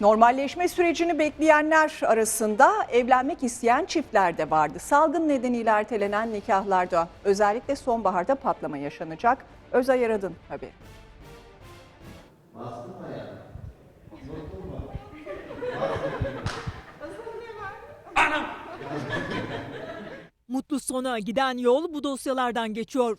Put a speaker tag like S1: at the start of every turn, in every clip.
S1: Normalleşme sürecini bekleyenler arasında evlenmek isteyen çiftler de vardı. Salgın nedeniyle ertelenen nikahlarda özellikle sonbaharda patlama yaşanacak. Özay Aradın haberi.
S2: Mutlu sona giden yol bu dosyalardan geçiyor.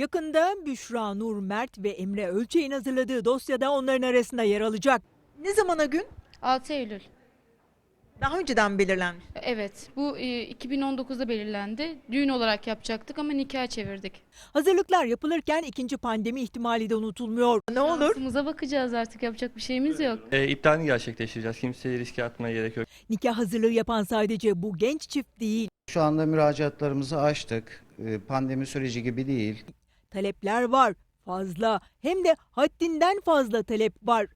S2: Yakında Büşra Nur Mert ve Emre Ölçeğin hazırladığı dosyada onların arasında yer alacak. Ne zamana gün?
S3: 6 Eylül.
S2: Daha önceden belirlenmiş.
S3: Evet, bu e, 2019'da belirlendi. Düğün olarak yapacaktık ama nikah çevirdik.
S2: Hazırlıklar yapılırken ikinci pandemi ihtimali de unutulmuyor. Ne olur?
S3: Şansımıza bakacağız artık yapacak bir şeyimiz yok.
S4: E, iptalini gerçekleştireceğiz. Kimseyi riske atmaya gerek yok.
S2: Nikah hazırlığı yapan sadece bu genç çift değil.
S5: Şu anda müracaatlarımızı açtık. Ee, Pandemi süreci gibi değil.
S2: Talepler var fazla hem de haddinden fazla talep var.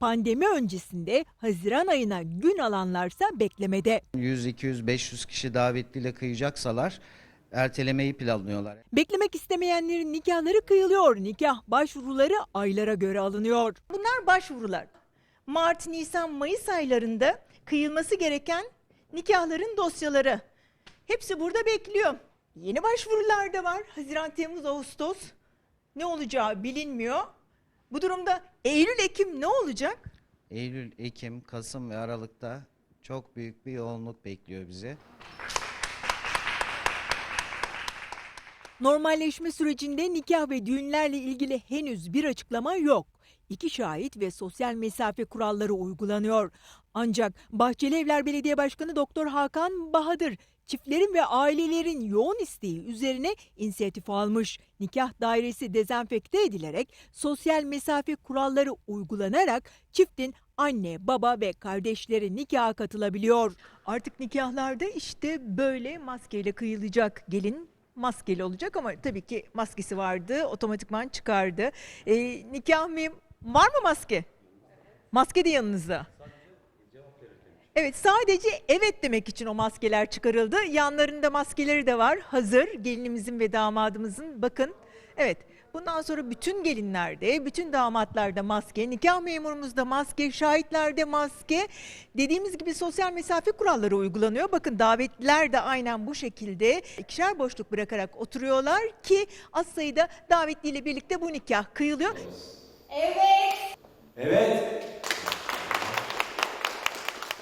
S2: Pandemi öncesinde Haziran ayına gün alanlarsa beklemede.
S5: 100, 200, 500 kişi davetliyle kıyacaksalar ertelemeyi planlıyorlar.
S2: Beklemek istemeyenlerin nikahları kıyılıyor. Nikah başvuruları aylara göre alınıyor.
S6: Bunlar başvurular. Mart, Nisan, Mayıs aylarında kıyılması gereken nikahların dosyaları. Hepsi burada bekliyor. Yeni başvurular da var. Haziran, Temmuz, Ağustos. Ne olacağı bilinmiyor. Bu durumda Eylül, Ekim ne olacak?
S5: Eylül, Ekim, Kasım ve Aralık'ta çok büyük bir yoğunluk bekliyor bizi.
S2: Normalleşme sürecinde nikah ve düğünlerle ilgili henüz bir açıklama yok. İki şahit ve sosyal mesafe kuralları uygulanıyor. Ancak Bahçeli Evler Belediye Başkanı Doktor Hakan Bahadır çiftlerin ve ailelerin yoğun isteği üzerine inisiyatif almış. Nikah dairesi dezenfekte edilerek sosyal mesafe kuralları uygulanarak çiftin anne, baba ve kardeşleri nikaha katılabiliyor.
S6: Artık nikahlarda işte böyle maskeyle kıyılacak. Gelin maskeli olacak ama tabii ki maskesi vardı. Otomatikman çıkardı. Ee, nikah mı? Var mı maske? Maske de yanınızda. Evet sadece evet demek için o maskeler çıkarıldı. Yanlarında maskeleri de var. Hazır gelinimizin ve damadımızın. Bakın evet bundan sonra bütün gelinlerde, bütün damatlarda maske, nikah memurumuzda maske, şahitlerde maske. Dediğimiz gibi sosyal mesafe kuralları uygulanıyor. Bakın davetliler de aynen bu şekilde ikişer boşluk bırakarak oturuyorlar ki az sayıda davetliyle birlikte bu nikah kıyılıyor.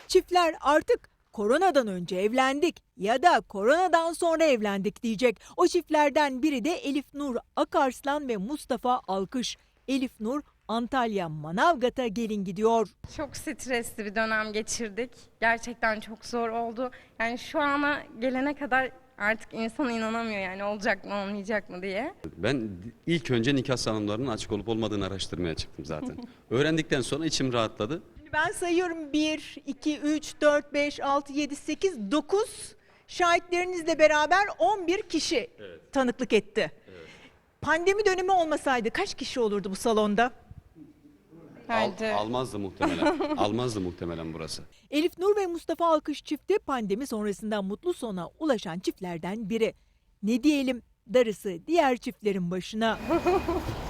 S2: Çiftler artık koronadan önce evlendik ya da koronadan sonra evlendik diyecek. O çiftlerden biri de Elif Nur Akarslan ve Mustafa Alkış. Elif Nur Antalya Manavgat'a gelin gidiyor.
S7: Çok stresli bir dönem geçirdik. Gerçekten çok zor oldu. Yani şu ana gelene kadar artık insan inanamıyor yani olacak mı olmayacak mı diye.
S8: Ben ilk önce nikah salonlarının açık olup olmadığını araştırmaya çıktım zaten. Öğrendikten sonra içim rahatladı.
S6: Ben sayıyorum 1, 2, 3, 4, 5, 6, 7, 8, 9 şahitlerinizle beraber 11 kişi tanıklık etti. Pandemi dönemi olmasaydı kaç kişi olurdu bu salonda?
S8: Al- almazdı muhtemelen. almazdı muhtemelen burası.
S2: Elif Nur ve Mustafa Alkış çifti pandemi sonrasında mutlu sona ulaşan çiftlerden biri. Ne diyelim darısı diğer çiftlerin başına.